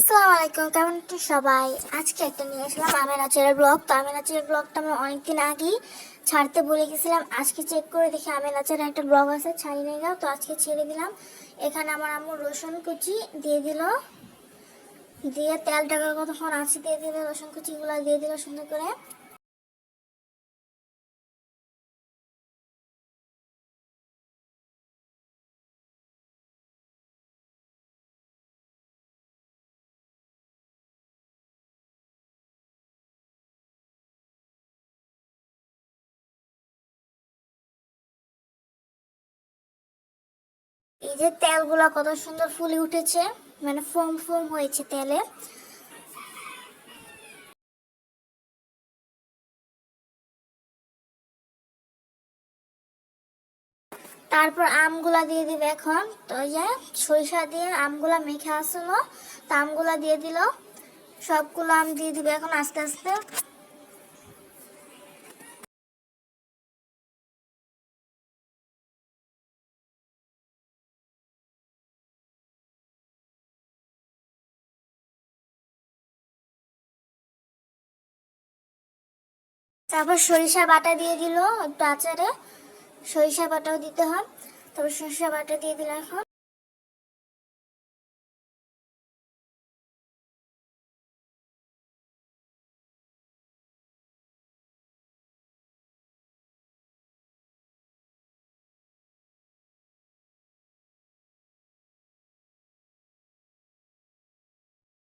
আসসালামু আলাইকুম কেমন আছো সবাই? আজকে একটা নিয়ে আসলাম আমের আচারের ব্লগ। তো আমের আচারের ব্লগটা আমি অনেকদিন আগেই ছাড়তে বলে গেছিলাম। আজকে চেক করে দেখি আমের আচারের একটা ব্লগ আছে, ছাড়ি নিয়ে গেল তো আজকে ছেড়ে দিলাম। এখানে আমার আম্মু রসুন কুচি দিয়ে দিল। দিয়ে তেল টাকার কতক্ষণ আছে, দিয়ে দিল রসুন কুচিগুলো, দিয়ে দিল সুন্দর করে। যে তেলগুলো কত সুন্দর ফুলে উঠেছে মানে ফোম ফোম হয়েছে তেলে। তারপর আমগুলা দিয়ে দিবে এখন। তো যে সরিষা দিয়ে আমগুলা মেখে আসলো, তো আমগুলা দিয়ে দিল। সবগুলো আম দিয়ে দিবে এখন আস্তে আস্তে। তারপর সরিষা বাটা দিয়ে দিল একটু আচারে। সরিষা বাটাও দিতে হয়। তারপর সরিষা বাটা দিয়ে দিল এখন।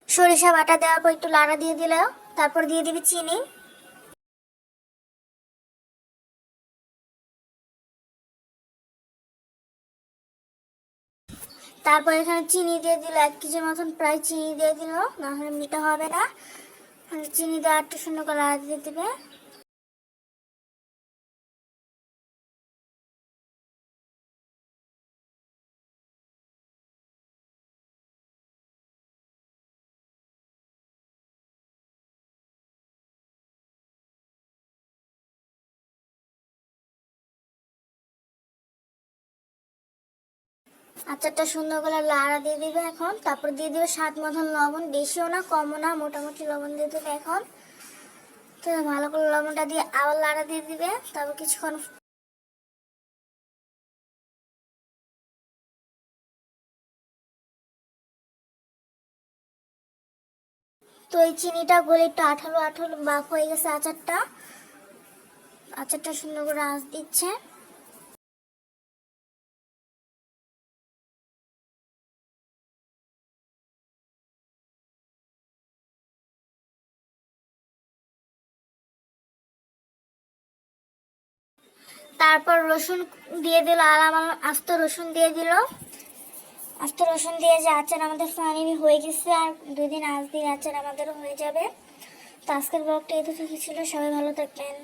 সরিষা বাটা দেওয়ার পর একটু লাড়া দিয়ে দিল তারপর দিয়ে দিবি চিনি। তারপর এখানে চিনি দিয়ে দিল, এক কেজির মতন প্রায় চিনি দিয়ে দিল, না হলে মিঠা হবে না। চিনি দিয়ে একটু সুন্দর করে দিয়ে দিবে। আচারটা সুন্দর করে লাড়া দিয়ে দিবে এখন। তারপর দিয়ে দিবে স্বাদ মতন লবণ। বেশিও না, কমও না, মোটামুটি লবণ দিয়ে দেবে এখন। তো ভালো করে লবণটা দিয়ে আবার লাড়া দিয়ে দিবে। তারপর কিছুক্ষণ তো এই চিনিটা গলে একটু আঠালো আঠালো বাপ হয়ে গেছে আচারটা। আচারটা সুন্দর করে আঁচ দিচ্ছে। তারপর রসুন দিয়ে দিল, আর আমার আস্ত রসুন দিয়ে দিল। আস্ত রসুন দিয়ে যে আচার আমাদের ফাইনালি হয়ে গেছে, আর দুদিন আজ দিয়ে আচার আমাদেরও হয়ে যাবে। তো আজকের ব্লগটা এতটুকু ছিল, সবাই ভালো থাকবেন।